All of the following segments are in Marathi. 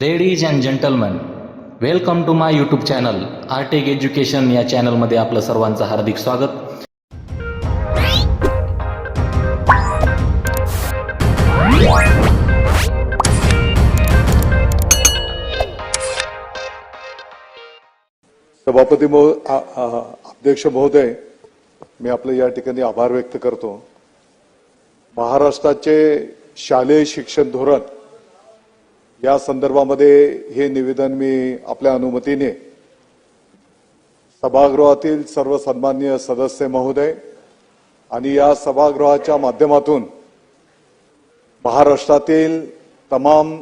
Ladies and gentleman welcome to my YouTube channel Artek education या चॅनलमध्ये आपलं सर्वांचं हार्दिक स्वागत. सभापती महो अध्यक्ष महोदय मी आपलं या ठिकाणी आभार व्यक्त करतो. महाराष्ट्राचे शालेय शिक्षण धोरण या संदर्भामध्ये हे निवेदन मी आपल्या अनुमतीने सभागृहातील सर्व सन्मान्य सदस्य महोदय आणि या सभागृहाच्या माध्यमातून महाराष्ट्रातील तमाम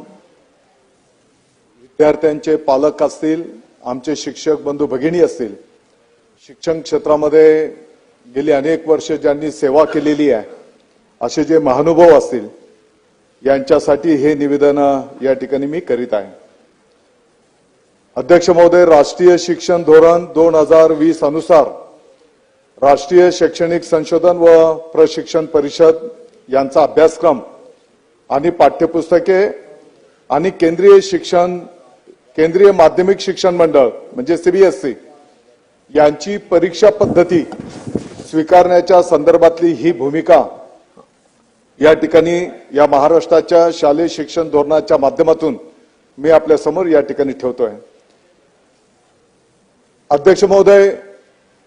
विद्यार्थ्यांचे पालक असतील आमचे शिक्षक बंधू भगिनी असतील शिक्षण क्षेत्रामध्ये गेली अनेक वर्ष ज्यांनी सेवा केलेली आहे असे जे महानुभाव असतील यांच्यासाठी हे निवेदन या ठिकाणी मी करीत आहे. अध्यक्ष महोदय राष्ट्रीय शिक्षण धोरण दोन हजार वीस अनुसार राष्ट्रीय शैक्षणिक संशोधन व प्रशिक्षण परिषद यांचा अभ्यासक्रम आणि पाठ्यपुस्तके आणि केंद्रीय शिक्षण केंद्रीय माध्यमिक शिक्षण मंडळ म्हणजे सीबीएसई यांची परीक्षा पद्धती स्वीकारण्याच्या संदर्भातली ही भूमिका या ठिकाणी या महाराष्ट्राच्या शालेय शिक्षण धोरणाच्या माध्यमातून मी आपल्यासमोर या ठिकाणी ठेवतोय. अध्यक्ष महोदय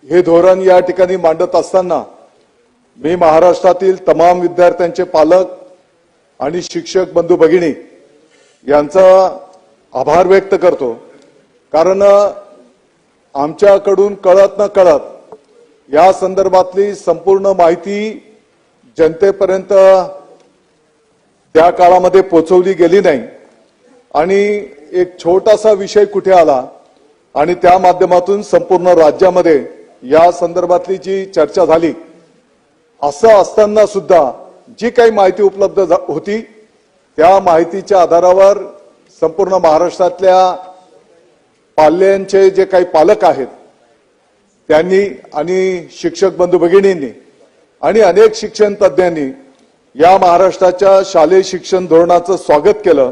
हे धोरण या ठिकाणी मांडत असताना मी महाराष्ट्रातील तमाम विद्यार्थ्यांचे पालक आणि शिक्षक बंधू भगिनी यांचा आभार व्यक्त करतो. कारण आमच्याकडून कळत न कळत या संदर्भातली संपूर्ण माहिती जनतेपर्यंत त्या काळामध्ये पोचवली गेली नाही. आणि एक छोटासा विषय कुठे आला आणि त्या माध्यमातून संपूर्ण राज्यामध्ये या संदर्भातली जी चर्चा झाली असं असताना सुद्धा जी काही माहिती उपलब्ध झा- होती त्या माहितीच्या आधारावर संपूर्ण महाराष्ट्रातल्या पाल्यांचे जे काही पालक आहेत त्यांनी आणि शिक्षक बंधू भगिनींनी आणि अनेक शिक्षण तज्ज्ञांनी या महाराष्ट्राच्या शालेय शिक्षण धोरणाचं स्वागत केलं.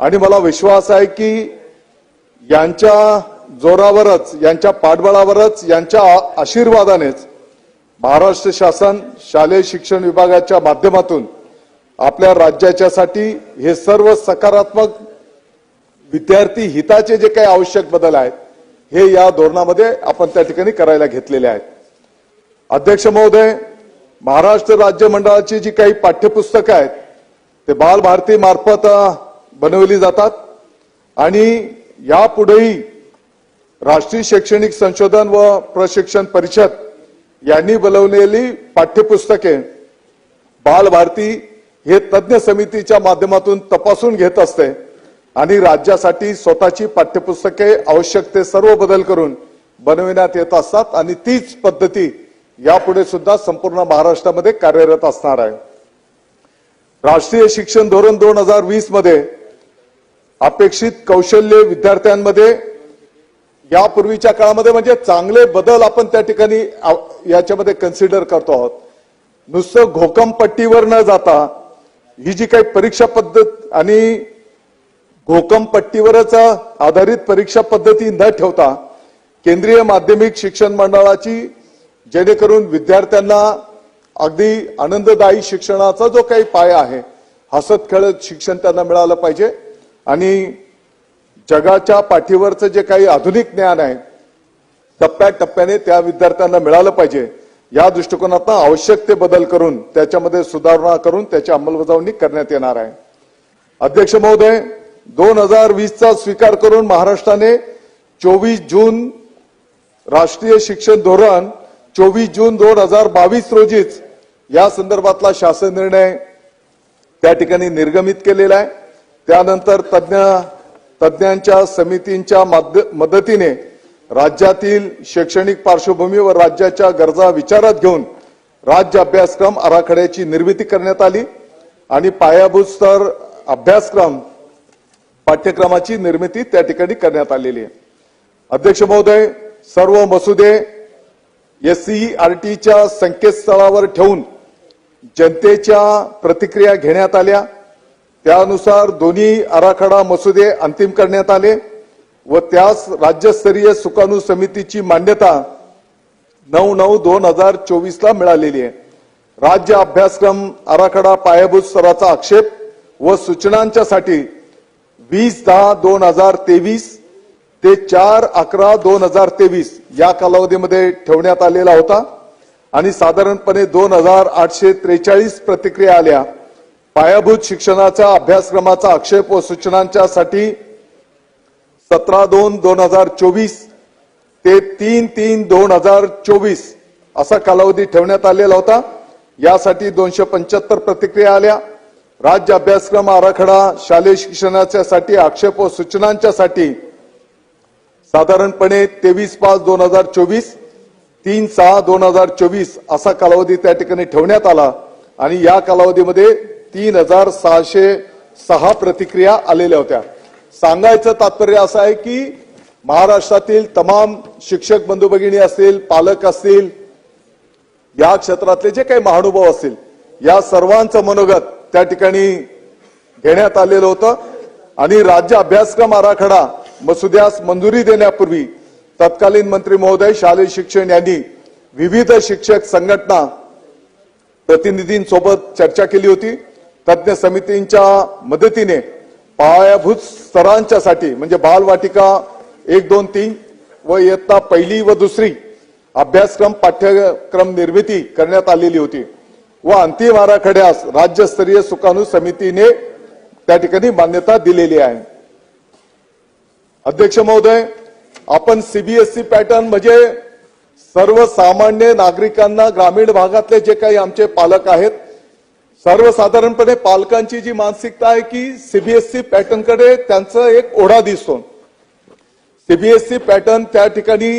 आणि मला विश्वास आहे की यांच्या जोरावरच यांच्या पाठबळावरच यांच्या आशीर्वादानेच महाराष्ट्र शासन शालेय शिक्षण विभागाच्या माध्यमातून आपल्या राज्याच्यासाठी हे सर्व सकारात्मक विद्यार्थी हिताचे जे काही आवश्यक बदल आहेत हे या धोरणामध्ये आपण त्या ठिकाणी करायला घेतलेले आहेत. अध्यक्ष महोदय महाराष्ट्र राज्य मंडळाची जी काही पाठ्यपुस्तकं आहेत ते बालभारती मार्फत बनवली जातात. आणि यापुढेही राष्ट्रीय शैक्षणिक संशोधन व प्रशिक्षण परिषद यांनी बनवलेली पाठ्यपुस्तके बालभारती हे तज्ज्ञ समितीच्या माध्यमातून तपासून घेत असते आणि राज्यासाठी स्वतःची पाठ्यपुस्तके आवश्यक ते सर्व बदल करून बनविण्यात येत असतात आणि तीच पद्धती यापुढे सुद्धा संपूर्ण महाराष्ट्रामध्ये कार्यरत असणार आहे. राष्ट्रीय शिक्षण धोरण दोन हजार वीसमध्ये अपेक्षित कौशल्य विद्यार्थ्यांमध्ये यापूर्वीच्या काळामध्ये म्हणजे चांगले बदल आपण त्या ठिकाणी याच्यामध्ये कन्सिडर करतो आहोत. नुसतं घोकमपट्टीवर न जाता ही जी काही परीक्षा पद्धत आणि घोकमपट्टीवरच आधारित परीक्षा पद्धती न ठेवता केंद्रीय माध्यमिक शिक्षण मंडळाची जेणेकरून विद्यार्थ्यांना अगदी आनंददायी शिक्षणाचा जो काही पाया आहे हसत खेळत शिक्षण त्यांना मिळालं पाहिजे. आणि जगाच्या पाठीवरचं जे काही आधुनिक ज्ञान आहे टप्प्याटप्प्याने त्या विद्यार्थ्यांना मिळालं पाहिजे. या दृष्टिकोनातून आवश्यक ते बदल करून त्याच्यामध्ये सुधारणा करून त्याची अंमलबजावणी करण्यात येणार आहे. अध्यक्ष महोदय दोन हजार वीसचा स्वीकार करून महाराष्ट्राने चोवीस जून राष्ट्रीय शिक्षण धोरण चोवीस जून दोन हजार बावीस रोजीच या संदर्भातला शासन निर्णय त्या ठिकाणी निर्गमित केलेला आहे. त्यानंतर तज्ज्ञ तज्ज्ञांच्या समितींच्या मदतीने राज्यातील शैक्षणिक पार्श्वभूमी व राज्याच्या गरजा विचारात घेऊन राज्य अभ्यासक्रम आराखड्याची निर्मिती करण्यात आली आणि पायाभूत स्तर अभ्यासक्रम पाठ्यक्रमाची निर्मिती त्या ठिकाणी करण्यात आलेली आहे. अध्यक्ष महोदय सर्व मसुदे एससीईआरटीच्या संकेतस्थळावर ठेवून जनतेच्या प्रतिक्रिया घेण्यात आल्या. त्यानुसार दोन्ही आराखडा मसुदे अंतिम करण्यात आले व त्यास राज्यस्तरीय सुकाणू समितीची मान्यता नऊ नऊ दोन हजार चोवीसला मिळालेली आहे. राज्य अभ्यासक्रम आराखडा पायाभूत स्तराचा आक्षेप व सूचनांच्यासाठी वीस दहा दोन हजार तेवीस ते चार अकरा दोन हजार तेवीस या कालावधीमध्ये ठेवण्यात आलेला होता. आणि साधारणपणे दोन हजार आठशे त्रेचाळीस प्रतिक्रिया आल्या. पायाभूत शिक्षणाच्या अभ्यासक्रमाचा आक्षेप व सूचनांच्यासाठी सतरा दोन दोन हजार चोवीस ते तीन तीन दोन हजार चोवीस असा कालावधी ठेवण्यात आलेला होता. यासाठी दोनशे पंच्याहत्तर प्रतिक्रिया आल्या. राज्य अभ्यासक्रम आराखडा शालेय शिक्षणाच्या साठी आक्षेप व सूचनांच्यासाठी साधारणपणे तेवीस पाच दोन हजार चोवीस तीन सहा दोन हजार चोवीस असा कालावधी त्या ठिकाणी ठेवण्यात आला आणि या कालावधीमध्ये तीन हजार सहाशे सहा प्रतिक्रिया आलेल्या होत्या. सांगायचं तात्पर्य असं आहे की महाराष्ट्रातील तमाम शिक्षक बंधू भगिनी असतील पालक असतील या क्षेत्रातले जे काही महानुभाव असतील या सर्वांचं मनोगत त्या ठिकाणी घेण्यात आलेलं होतं. आणि राज्य अभ्यासक्रम आराखडा मसुद्यास मंजुरी देण्यापूर्वी तत्कालीन मंत्री महोदय शालेय शिक्षण यांनी विविध शिक्षक संघटना प्रतिनिधींसोबत चर्चा केली होती. तज्ज्ञ समितींच्या मदतीने पायाभूत स्तरांच्यासाठी म्हणजे बालवाटिका एक दोन तीन व इयत्ता पहिली व दुसरी अभ्यासक्रम पाठ्यक्रम निर्मिती करण्यात आलेली होती व अंतिम आराखड्यास राज्यस्तरीय सुकाणू समितीने त्या ठिकाणी मान्यता दिलेली आहे. अध्यक्ष महोदय आपण सीबीएसई पॅटर्न म्हणजे सर्वसामान्य नागरिकांना ग्रामीण भागातले जे काही आमचे पालक आहेत सर्वसाधारणपणे पालकांची जी मानसिकता आहे की सीबीएसई पॅटर्नकडे त्यांचं एक ओढा दिसतो सीबीएसई पॅटर्न त्या ठिकाणी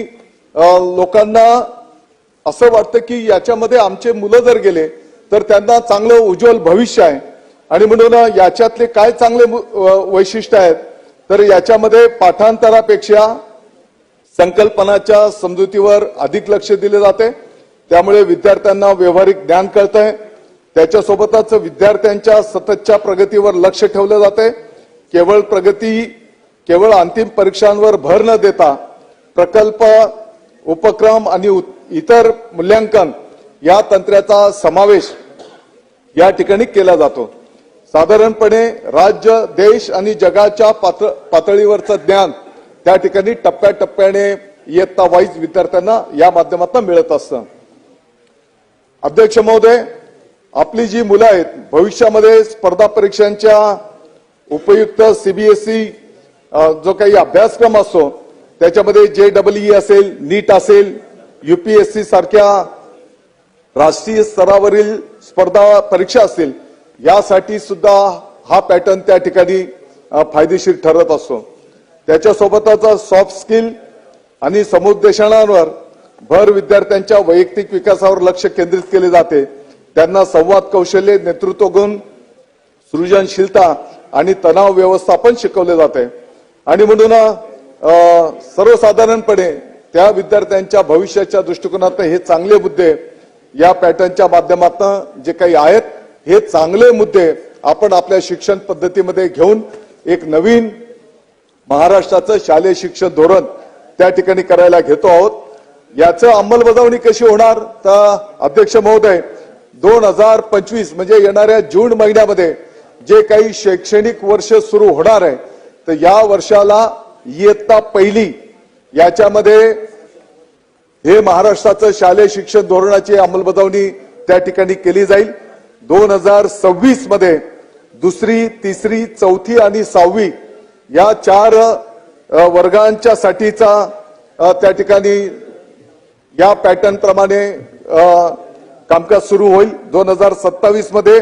लोकांना असं वाटतं की याच्यामध्ये आमचे मुलं जर गेले तर त्यांना चांगलं उज्ज्वल भविष्य आहे. आणि म्हणून याच्यातले काय चांगले वैशिष्ट्य आहेत तर याच्यामध्ये पाठांतरापेक्षा संकल्पनाच्या समजुतीवर अधिक लक्ष दिले जाते. त्यामुळे विद्यार्थ्यांना व्यावहारिक ज्ञान कळतंय. त्याच्यासोबतच विद्यार्थ्यांच्या सततच्या प्रगतीवर लक्ष ठेवलं जाते. केवळ प्रगती केवळ अंतिम परीक्षांवर भर न देता प्रकल्प उपक्रम आणि इतर मूल्यांकन या तंत्राचा समावेश या ठिकाणी केला जातो. साधारणपणे राज्य देश आणि जगाच्या पात्र पातळीवरचं ज्ञान त्या ठिकाणी टप्प्याटप्प्याने इयत्ता वाईज विद्यार्थ्यांना या माध्यमातून मिळत असतं. अध्यक्ष महोदय आपली जी मुलं आहेत भविष्यामध्ये स्पर्धा परीक्षांच्या उपयुक्त सीबीएसई जो काही अभ्यासक्रम असतो त्याच्यामध्ये जे डबल ई असेल नीट असेल युपीएससी सारख्या राष्ट्रीय स्तरावरील स्पर्धा परीक्षा असतील यासाठी सुद्धा हा पॅटर्न त्या ठिकाणी फायदेशीर ठरत असतो. त्याच्यासोबतच सॉफ्ट स्किल आणि समुपदेशनावर भर विद्यार्थ्यांच्या वैयक्तिक विकासावर लक्ष केंद्रित केले जाते. त्यांना संवाद कौशल्य नेतृत्व गुण सृजनशीलता आणि तणाव व्यवस्थापन शिकवले जाते. आणि म्हणून सर्वसाधारणपणे त्या विद्यार्थ्यांच्या भविष्याच्या दृष्टिकोनात हे चांगले मुद्दे या पॅटर्नच्या माध्यमातून जे काही आहेत हे चांगले मुद्दे आपण आपल्या शिक्षण पद्धतीमध्ये घेऊन एक नवीन महाराष्ट्राचं शालेय शिक्षण धोरण त्या ठिकाणी करायला घेतो आहोत. याचं अंमलबजावणी कशी होणार? तर अध्यक्ष महोदय दोन हजार पंचवीस म्हणजे येणाऱ्या जून महिन्यामध्ये जे काही शैक्षणिक वर्ष सुरू होणार आहे तर या वर्षाला इयत्ता पहिली याच्यामध्ये हे महाराष्ट्राचं शालेय शिक्षण धोरणाची अंमलबजावणी त्या ठिकाणी केली जाईल. दोन हजार सव्वीसमध्ये दुसरी तिसरी चौथी आणि सहावी या चार वर्गांच्या साठीचा त्या ठिकाणी या पॅटर्न प्रमाणे कामकाज सुरू होईल. दोन हजार सत्तावीसमध्ये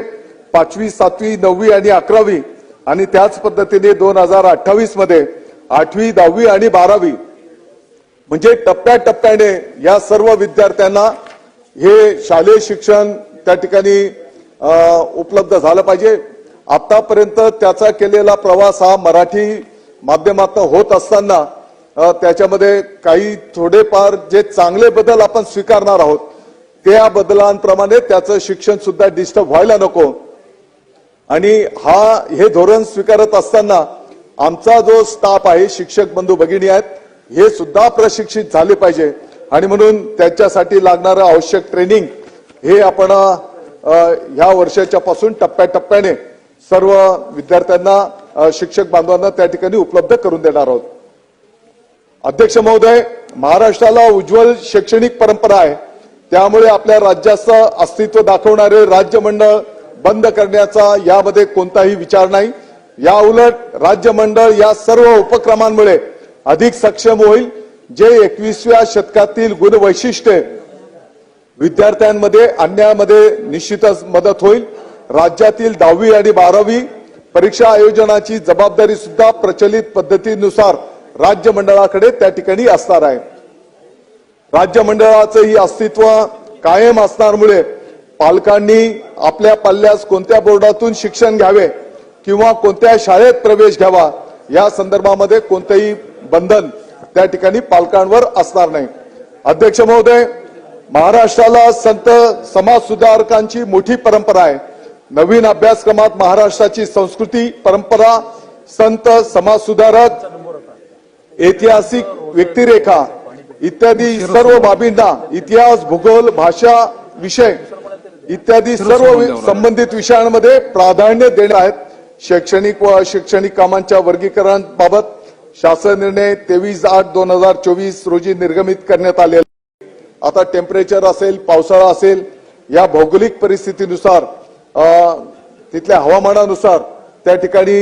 पाचवी सातवी नववी आणि अकरावी आणि त्याच पद्धतीने दोन हजार अठ्ठावीसमध्ये आठवी दहावी आणि बारावी. म्हणजे टप्प्याटप्प्याने या सर्व विद्यार्थ्यांना हे शालेय शिक्षण त्या ठिकाणी उपलब्ध झालं पाहिजे. आतापर्यंत त्याचा केलेला प्रवास हा मराठी माध्यमातून होत असताना त्याच्यामध्ये काही थोडेफार जे चांगले बदल आपण स्वीकारणार आहोत त्या बदलांप्रमाणे त्याचं शिक्षण सुद्धा डिस्टर्ब व्हायला नको. आणि हा हे धोरण स्वीकारत असताना आमचा जो स्टाफ आहे शिक्षक बंधू भगिनी आहेत हे सुद्धा प्रशिक्षित झाले पाहिजे. आणि म्हणून त्याच्यासाठी लागणारं आवश्यक ट्रेनिंग हे आपण ह्या वर्षाच्या पासून टप्प्याटप्प्याने सर्व विद्यार्थ्यांना शिक्षक बांधवांना त्या ठिकाणी उपलब्ध करून देणार आहोत. अध्यक्ष महोदय महाराष्ट्राला उज्ज्वल शैक्षणिक परंपरा आहे. त्यामुळे आपल्या राज्याचं अस्तित्व दाखवणारे राज्यमंडळ बंद करण्याचा यामध्ये कोणताही विचार नाही. या उलट राज्यमंडळ या सर्व उपक्रमांमुळे अधिक सक्षम होईल जे एकवीसव्या शतकातील गुणवैशिष्ट्ये विद्यार्थ्यांमध्ये आणण्यामध्ये निश्चितच मदत होईल. राज्यातील दहावी आणि बारावी परीक्षा आयोजनाची जबाबदारी सुद्धा प्रचलित पद्धतीनुसार राज्य मंडळाकडे त्या ठिकाणी असणार आहे. राज्य मंडळाचंही अस्तित्व कायम असणारमुळे पालकांनी आपल्या पल्ल्यास कोणत्या बोर्डातून शिक्षण घ्यावे किंवा कोणत्या शाळेत प्रवेश घ्यावा या संदर्भामध्ये कोणतंही बंधन त्या ठिकाणी पालकांवर असणार नाही. अध्यक्ष महोदय महाराष्ट्राला संत समाज सुधारकांची मोठी परंपरा आहे. नवीन अभ्यासक्रमात महाराष्ट्राची संस्कृती परंपरा संत समाज सुधारक ऐतिहासिक व्यक्तिरेखा इत्यादी सर्व बाबींना इतिहास भूगोल भाषा विषय इत्यादी सर्व संबंधित विषयांमध्ये प्राधान्य देणार आहेत. शैक्षणिक व शैक्षणिक कामांच्या वर्गीकरणाबाबत शासन निर्णय तेवीस आठ दोन हजार चोवीस रोजी निर्गमित करण्यात आले आता टेम्परेचर असेल पावसाळा असेल या भौगोलिक परिस्थितीनुसार तिथल्या हवामानानुसार त्या ठिकाणी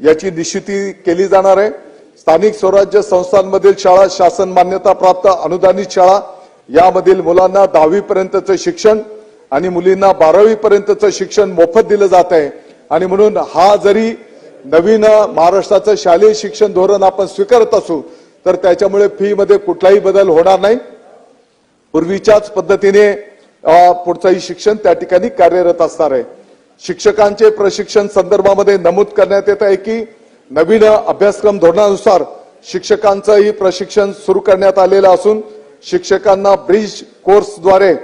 याची निश्चिती केली जाणार आहे. स्थानिक स्वराज्य संस्थांमधील शाळा शासन मान्यता प्राप्त अनुदानित शाळा यामधील मुलांना दहावी पर्यंतचं शिक्षण आणि मुलींना बारावी पर्यंतचं शिक्षण मोफत दिलं जात आहे. आणि म्हणून हा जरी नवीन महाराष्ट्राचं शालेय शिक्षण धोरण आपण स्वीकारत असू तर त्याच्यामुळे फीमध्ये कुठलाही बदल होणार नाही. पूर्वीच्याच पद्धतीने पुढचंही शिक्षण त्या ठिकाणी कार्यरत असणार आहे. शिक्षकांचे प्रशिक्षण संदर्भामध्ये नमूद करण्यात येत आहे की नवीन अभ्यासक्रम धोरणानुसार शिक्षकांचंही प्रशिक्षण सुरू करण्यात आलेलं असून शिक्षकांना ब्रिज कोर्सद्वारे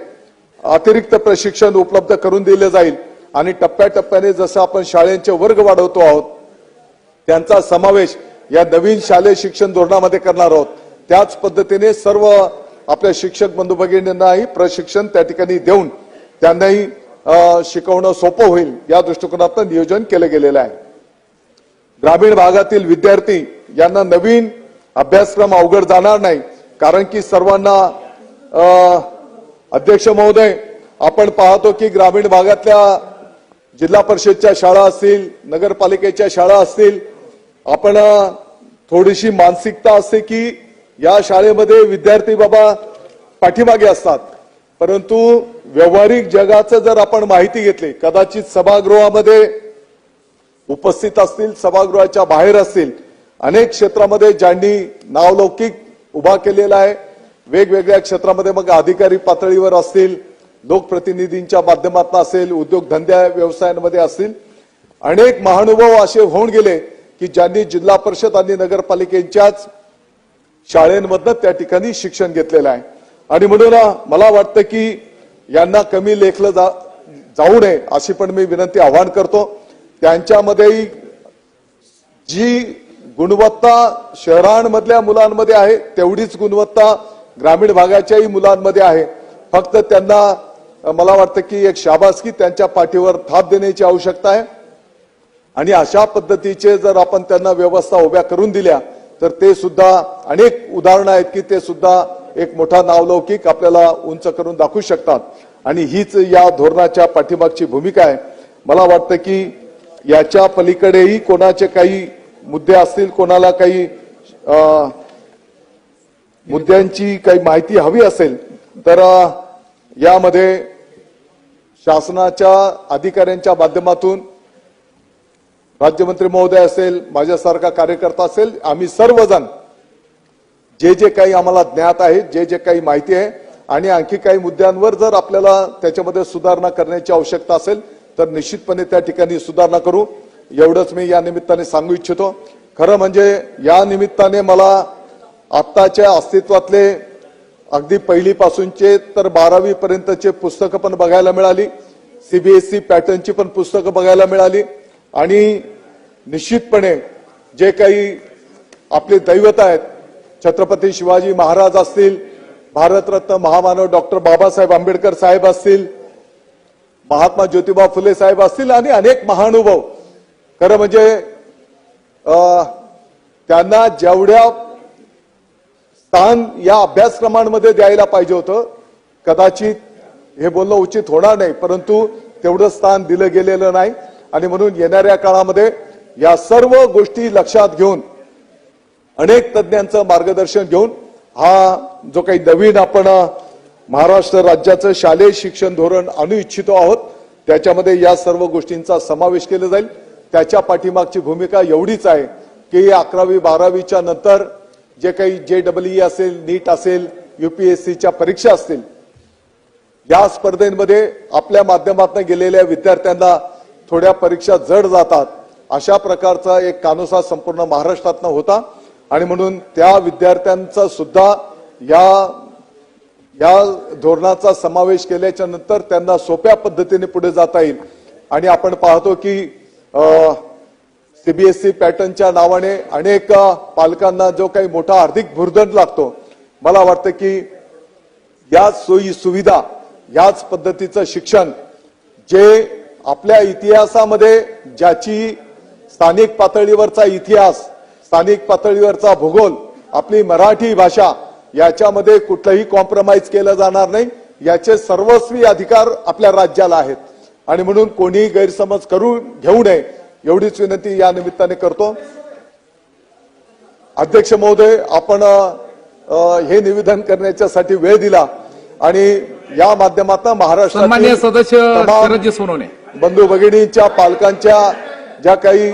अतिरिक्त प्रशिक्षण उपलब्ध करून दिले जाईल. आणि टप्प्याटप्प्याने जसं आपण शाळेंचे वर्ग वाढवतो आहोत त्यांचा समावेश या नवीन शालेय शिक्षण धोरणामध्ये करणार आहोत. त्याच पद्धतीने सर्व आपल्या शिक्षक बंधू भगिनींनाही प्रशिक्षण त्या ठिकाणी देऊन त्यांनाही शिकवणं सोपं होईल या दृष्टिकोनातून नियोजन केलं गेलेलं आहे. ग्रामीण भागातील विद्यार्थी यांना नवीन अभ्यासक्रम अवघड जाणार नाही कारण की सर्वांना अध्यक्ष महोदय आपण पाहतो की ग्रामीण भागातल्या जिल्हा परिषदच्या शाळा असतील नगरपालिकेच्या शाळा असतील आपण थोडीशी मानसिकता असते की या शाळेमध्ये विद्यार्थी बाबा पाठीमागे असतात. परंतु व्यावहारिक जगाचं जर आपण माहिती घेतली कदाचित सभागृहामध्ये उपस्थित असतील सभागृहाच्या बाहेर असतील अनेक क्षेत्रामध्ये ज्यांनी नावलौकिक उभा केलेला आहे वेगवेगळ्या क्षेत्रामध्ये मग अधिकारी पातळीवर असतील लोकप्रतिनिधींच्या माध्यमातून असेल उद्योगधंद्या व्यवसायांमध्ये असतील अनेक महानुभाव असे होऊन गेले की ज्यांनी जिल्हा परिषद आणि नगरपालिकेच्याच शाळेमधनं त्या ठिकाणी शिक्षण घेतलेलं आहे. आणि म्हणून मला वाटतं की यांना कमी लेखलं जा जाऊ नये अशी पण मी विनंती आवाहन करतो. त्यांच्यामध्येही जी गुणवत्ता शहरांमधल्या मुलांमध्ये आहे तेवढीच गुणवत्ता ग्रामीण भागाच्याही मुलांमध्ये आहे. फक्त त्यांना मला वाटतं की एक शाबासकी त्यांच्या पाठीवर थाप देण्याची आवश्यकता आहे. आणि अशा पद्धतीचे जर आपण त्यांना व्यवस्था उभ्या करून दिल्या तर ते सुद्धा अनेक उदाहरणं आहेत की ते सुद्धा एक मोठा नावलौकिक आपल्याला उंच करून दाखवू शकतात. आणि हीच या धोरणाच्या पाठीमागची भूमिका आहे. मला वाटतं की याच्या पलीकडेही कोणाचे काही मुद्दे असतील कोणाला काही मुद्द्यांची काही माहिती हवी असेल तर यामध्ये शासनाच्या अधिकाऱ्यांच्या माध्यमातून राज्यमंत्री महोदय असेल माझ्यासारखा कार्यकर्ता असेल आम्ही सर्वजण जे जे काही आम्हाला ज्ञात आहे जे जे काही माहिती आहे आणि आणखी काही मुद्द्यांवर जर आपल्याला त्याच्यामध्ये सुधारणा करण्याची आवश्यकता असेल तर निश्चितपणे त्या ठिकाणी सुधारणा करू. एवढंच मी या निमित्ताने सांगू इच्छितो. खरं म्हणजे या निमित्ताने मला आत्ताच्या अस्तित्वातले अगदी पहिलीपासूनचे तर बारावी पर्यंतचे पुस्तकं पण बघायला मिळाली. सीबीएसई पॅटर्नची पण पुस्तकं बघायला मिळाली. आणि निश्चितपणे जे काही आपले दैवत आहेत छत्रपती शिवाजी महाराज असतील भारतरत्न महामानव डॉक्टर बाबासाहेब आंबेडकर साहेब असतील महात्मा ज्योतिबा फुले साहेब असतील आणि अनेक महानुभाव. खरं म्हणजे त्यांना जेवढ्या स्थान या अभ्यासक्रमांमध्ये द्यायला पाहिजे होतं कदाचित हे बोलणं उचित होणार नाही परंतु तेवढं स्थान दिलं गेलेलं नाही. आणि म्हणून येणाऱ्या काळामध्ये या सर्व गोष्टी लक्षात घेऊन अनेक तज्ज्ञांचं मार्गदर्शन घेऊन हा जो काही नवीन आपण महाराष्ट्र राज्याचं शालेय शिक्षण धोरण आणू इच्छितो आहोत त्याच्यामध्ये या सर्व गोष्टींचा समावेश केला जाईल. त्याच्या पाठीमागची भूमिका एवढीच आहे की अकरावी बारावीच्या नंतर जे काही जे डब्ल्यू असेल नीट असेल युपीएससीच्या परीक्षा असतील या स्पर्धेमध्ये आपल्या माध्यमातून गेलेल्या विद्यार्थ्यांना थोड्या परीक्षा जड जातात अशा प्रकारचा एक कानुसा संपूर्ण महाराष्ट्रातनं होता. आणि म्हणून त्या विद्यार्थ्यांचा सुद्धा या या धोरणाचा समावेश केल्याच्यानंतर त्यांना सोप्या पद्धतीने पुढे जाता येईल. आणि आपण पाहतो की सीबीएसई पॅटर्नच्या नावाने अनेक पालकांना जो काही मोठा आर्थिक भुर्दंड लागतो मला वाटतं की या सोयी सुविधा याच पद्धतीचं शिक्षण जे आपल्या इतिहासामध्ये ज्याची स्थानिक पातळीवरचा इतिहास स्थानिक पातळीवरचा भूगोल आपली मराठी भाषा याच्यामध्ये कुठलंही कॉम्प्रोमाइज केलं जाणार नाही. याचे सर्वस्वी अधिकार आपल्या राज्याला आहेत. आणि म्हणून कोणीही गैरसमज करू घेऊ नये एवढीच विनंती या निमित्ताने करतो. अध्यक्ष महोदय आपण हे निवेदन करण्याच्यासाठी वेळ दिला. आणि या माध्यमातून महाराष्ट्रातील सदस्य सोनवणे. बंधू भगिनींच्या पालकांच्या ज्या काही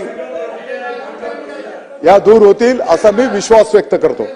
या दूर होतील असा मी विश्वास व्यक्त करतो.